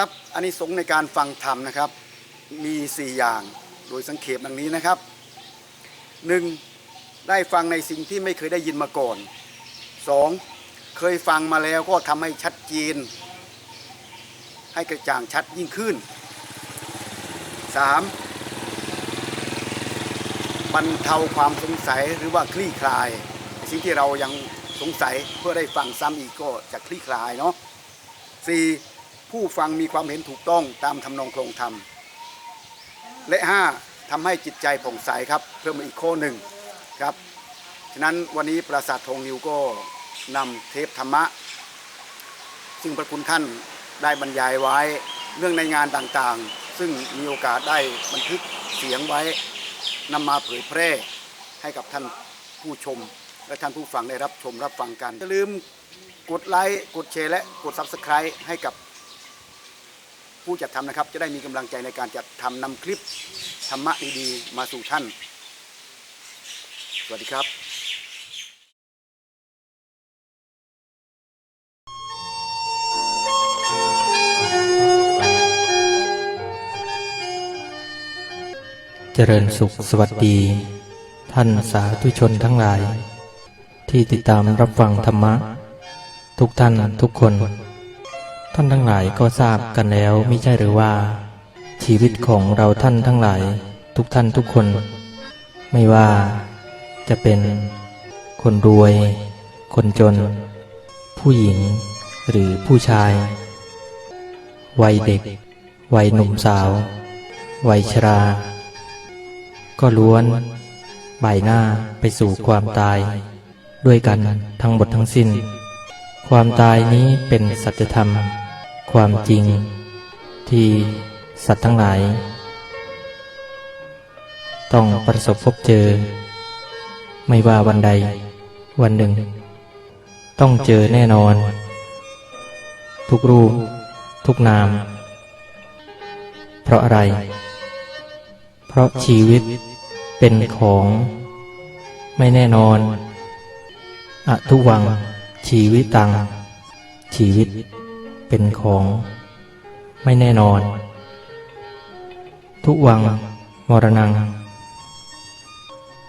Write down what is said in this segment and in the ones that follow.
ครับอันนี้สงในการฟังธรรมนะครับ มี 4 อย่างโดยสังเขปดังนี้นะครับ 1. ได้ฟังในสิ่งที่ไม่เคยได้ยินมาก่อน 2. เคยฟังมาแล้วก็ทำให้ชัดเจนให้กระจ่างชัดยิ่งขึ้น 3. บรรเทาความสงสัยหรือว่าคลี่คลายสิ่งที่เรายังสงสัยเพื่อได้ฟังซ้ำอีกก็จะคลี่คลายเนาะ 4. ผู้ฟังมีความเห็นถูกต้องตามทำนองโครงธรรม และ 5. ทำให้จิตใจผ่องใสครับเพิ่มอีกข้อหนึ่งครับฉะนั้นวันนี้ปราสาททองนิวก็นำเทปธรรมะ ซึ่งพระคุณท่านได้บรรยายไว้เรื่องในงานต่างๆ ซึ่งมีโอกาสได้บันทึกเสียงไว้นำมาเผยแพร่ให้กับท่านผู้ชม และท่านผู้ฟังได้รับชมรับฟังกันอย่าลืมกดไลค์กดแชร์และกด Subscribe ให้กับ ผู้จัดทำนะครับ จะได้มีกำลังใจในการจัดทำนำคลิปธรรมะดีๆ มาสู่ท่าน สวัสดีครับเจริญสุขสวัสดี ท่านสาธุชนทั้งหลาย ที่ติดตามรับฟังธรรมะ ทุกท่านทุกคน ท่านทั้งหลายก็ทราบกันแล้วไม่ใช่หรือว่า ชีวิตของเราท่านทั้งหลาย ทุกท่านทุกคน ไม่ว่าจะเป็นคนรวย คนจน ผู้หญิงหรือผู้ชาย วัยเด็ก วัยหนุ่มสาว วัยชรา ก็ล้วนบ่ายหน้าไปสู่ความตาย ด้วยกันทั้งหมดทั้งสิ้น ความตายนี้เป็นสัจธรรม ความจริง ที่สัตว์ทั้งหลาย ต้องประสบพบเจอ ไม่ว่าวันใด วันหนึ่ง ต้องเจอแน่นอน ทุกรูป ทุกนาม เพราะอะไร เพราะชีวิตเป็นของไม่แน่นอนอะทุวัง ชีวิตตัง ชีวิต เป็นของไม่แน่นอน ทุวังมรณัง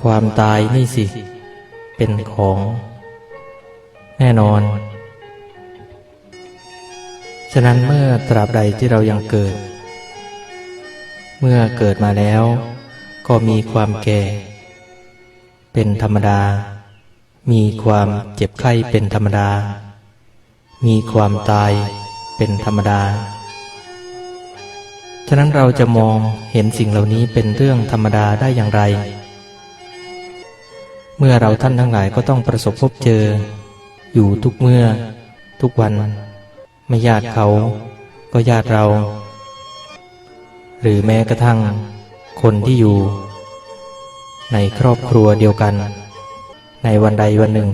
ความตายนี่สิ เป็นของ แน่นอน ฉะนั้นเมื่อตราบใดที่เรายังเกิด เมื่อเกิดมาแล้ว ก็มีความแก่ เป็นธรรมดา มีความเจ็บไข้เป็นธรรมดา มีความตาย เป็นธรรมดา ฉะนั้นเราจะมองเห็นสิ่งเหล่านี้เป็นเรื่องธรรมดาได้อย่างไร เมื่อเราท่านทั้งหลายก็ต้องประสบพบเจอ อยู่ทุกเมื่อ ทุกวัน ไม่ญาติเขาก็ญาติเรา หรือแม้กระทั่ง คนที่อยู่ ในครอบครัวเดียวกัน ในวันใดวันหนึ่ง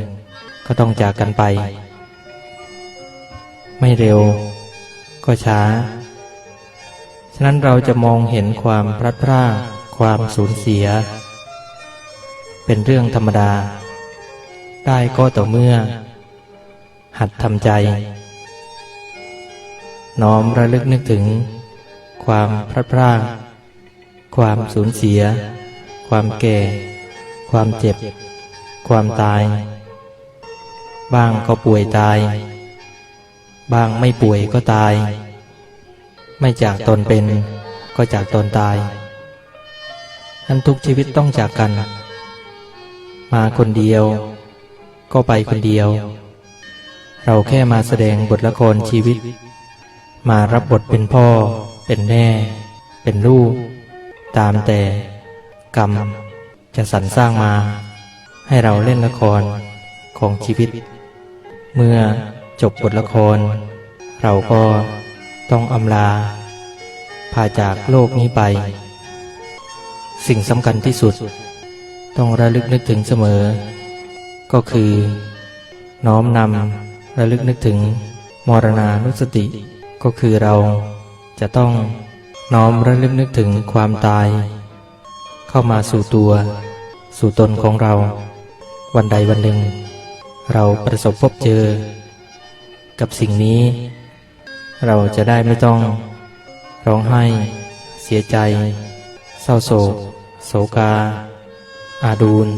ก็ต้องจากกันไป ไม่เร็ว ก็ช้า ฉะนั้นเราจะมองเห็นความพลัดพรากความสูญเสีย เป็นเรื่องธรรมดา ได้ก็ต่อเมื่อ หัดทำใจ น้อมระลึกนึกถึง ความพลัดพรากความสูญเสีย ความแก่ ความเจ็บ ความตาย บ้างก็ป่วยตาย บ้างไม่ป่วยก็ตาย ไม่จากตนเป็นก็จากตนตายนั้นทุกชีวิตต้องจากกัน มาคนเดียว ก็ไปคนเดียว เราแค่มาแสดงบทละครชีวิต มารับบทเป็นพ่อ เป็นแม่ เป็นลูก ตามแต่กรรมจะสรรสร้างมา ให้เราเล่นละครของชีวิต เมื่อ จบบทละคร เราก็ต้องอำลาพาจากโลกนี้ไป สิ่งสำคัญที่สุด ต้องระลึกนึกถึงเสมอ ก็คือ น้อมนำระลึกนึกถึงมรณานุสติ ก็คือเราจะต้องน้อมระลึกนึกถึงความตาย เข้ามาสู่ตัว สู่ตนของเรา วันใดวันหนึ่ง เราประสบพบเจอ กับสิ่งนี้ เราจะได้ไม่ต้อง ร้องไห้ เสียใจ เศร้าโศก โศกา อาดูล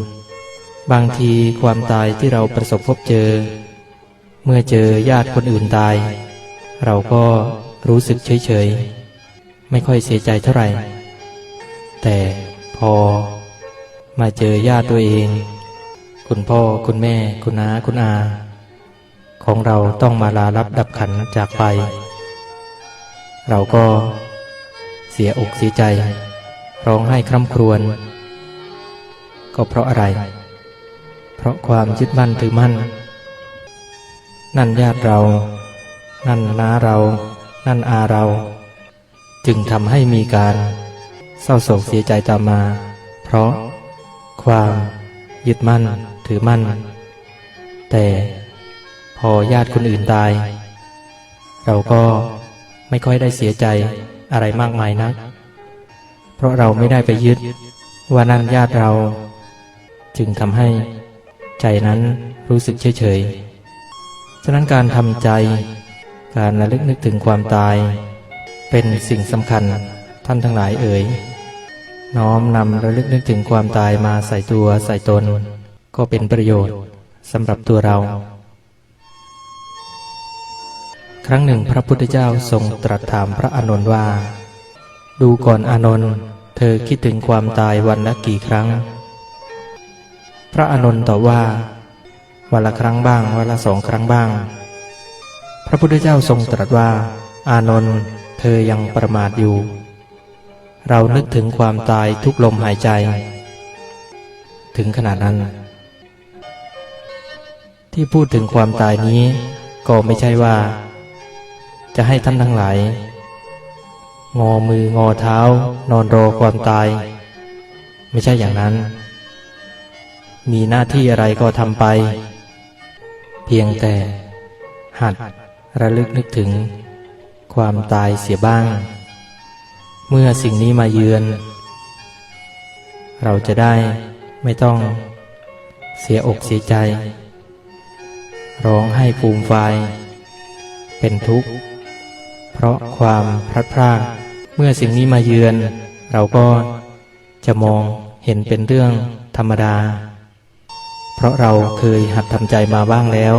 บางทีความตายที่เราประสบพบเจอ เมื่อเจอญาติคนอื่นตาย เราก็รู้สึกเฉยๆ ไม่ค่อยเสียใจเท่าไหร่ แต่พอมาเจอญาติตัวเอง คุณพ่อคุณแม่ คุณน้าคุณอา ของเราต้องมาลารับดับขันจากไป เราก็เสียอกเสียใจ ร้องไห้คร่ำครวญ ก็เพราะอะไร เพราะความยึดมั่นถือมั่น นั่นญาติเรา นั่นน้าเรา นั่นอาเรา จึงทำให้มีการเศร้าโศกเสียใจตามมา เพราะความยึดมั่นถือมั่น แต่ พอญาติคนอื่นตาย เราก็ไม่ค่อยได้เสียใจอะไรมากมายนัก เพราะเราไม่ได้ไปยึดว่านั่นญาติเรา จึงทำให้ใจนั้นรู้สึกเฉยเฉยฉะนั้นการทำใจ การระลึกนึกถึงความตาย เป็นสิ่งสำคัญท่านทั้งหลายเอ่ยน้อมนำระลึกนึกถึงความตายมาใส่ตัวใส่ตน ก็เป็นประโยชน์สำหรับตัวเรา ครั้งหนึ่งพระพุทธเจ้าทรงตรัสถามพระอานนท์ว่า ดูก่อนอานนท์เธอคิดถึงความตายวันละกี่ครั้ง พระอานนท์ตอบว่าวันละครั้งบ้างวันละสองครั้งบ้าง พระพุทธเจ้าทรงตรัสว่า อานนท์เธอยังประมาทอยู่ เรานึกถึงความตายทุกลมหายใจ ถึงขนาดนั้น ที่พูดถึงความตายนี้ก็ไม่ใช่ว่า จะให้ท่านทั้งหลาย งอมืองอเท้า นอนรอความตาย ไม่ใช่อย่างนั้น มีหน้าที่อะไรก็ทำไป เพียงแต่ หัดระลึกนึกถึง ความตายเสียบ้าง เมื่อสิ่งนี้มาเยือน เราจะได้ไม่ต้องเสียอกเสียใจ ร้องให้ฟูมไฟเป็นทุกข์ เพราะความพลัดพรากเมื่อสิ่งนี้มาเยือน เราก็จะมองเห็นเป็นเรื่องธรรมดา เพราะเราเคยหัดทำใจมาบ้างแล้ว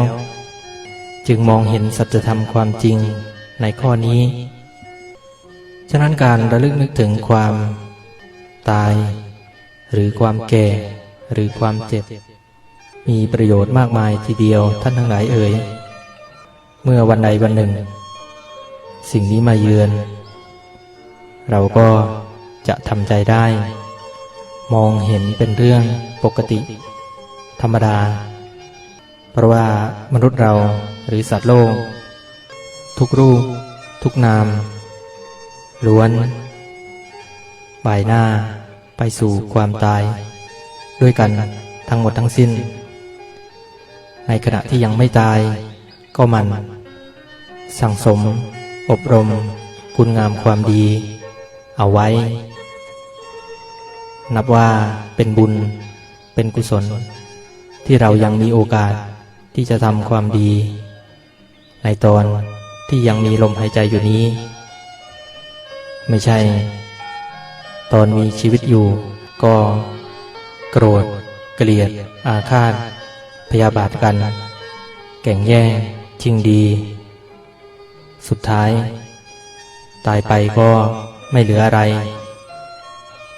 จึงมองเห็นสัจธรรมความจริงในข้อนี้ ฉะนั้นการระลึกนึกถึงความตาย หรือความแก่ หรือความเจ็บ มีประโยชน์มากมายทีเดียวท่านทั้งหลายเอ่ยเมื่อวันใดวันหนึ่ง สิ่งนี้มาเยือน เราก็จะทำใจได้ มองเห็นเป็นเรื่องปกติ ธรรมดา เพราะว่ามนุษย์เราหรือสัตว์โลก ทุกรูป ทุกนาม ล้วนบ่ายหน้าไปสู่ความตาย ด้วยกันทั้งหมดทั้งสิ้น ในขณะที่ยังไม่ตายก็มัน สั่งสม อบรมคุณงามความดี เอาไว้ นับว่าเป็นบุญเป็นกุศล ที่เรายังมีโอกาสที่จะทำความดี ในตอนที่ยังมีลมหายใจอยู่นี้ ไม่ใช่ ตอนมีชีวิตอยู่ ก็ โกรธ เกลียด อาฆาต พยาบาทกัน แก่งแย่งชิงดี สุดท้าย ตายไปก็ไม่เหลืออะไร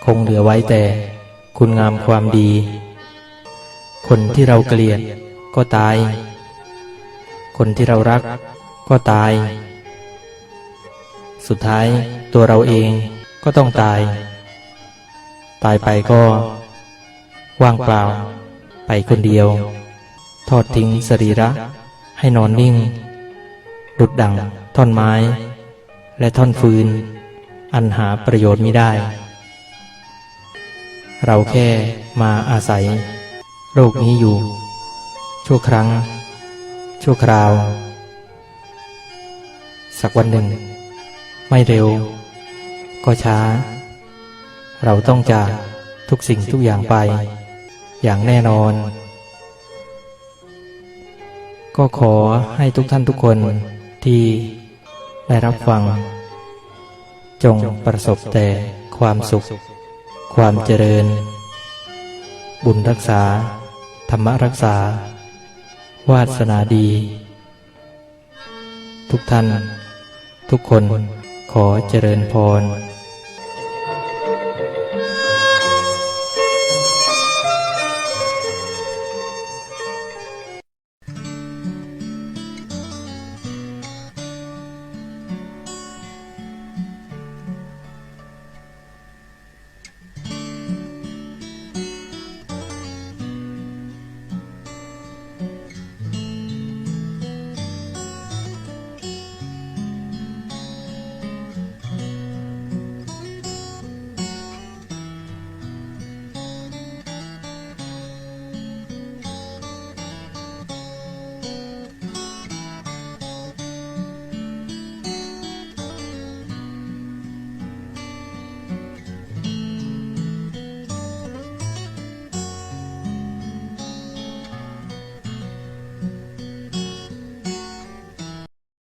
คงเหลือไว้แต่คุณงามความดี คนที่เราเกลียดก็ตาย คนที่เรารักก็ตาย สุดท้ายตัวเราเองก็ต้องตาย ตายไปก็ว่างเปล่า ไปคนเดียว ทอดทิ้งสรีระให้นอนนิ่ง ดุดดัง ท่อนไม้ และท่อนฟืน อันหาประโยชน์ไม่ได้ เราแค่มาอาศัย โลกนี้อยู่ ชั่วครั้ง ชั่วคราว สักวันหนึ่ง ไม่เร็ว ก็ช้า เราต้องจากทุกสิ่งทุกอย่างไป อย่างแน่นอน ก็ขอให้ทุกท่านทุกคนที่ ได้รับฟัง จงประสบแต่ความสุข ความเจริญ บุญรักษา ธรรมรักษา วาสนาดี ทุกท่าน ทุกคนขอเจริญพร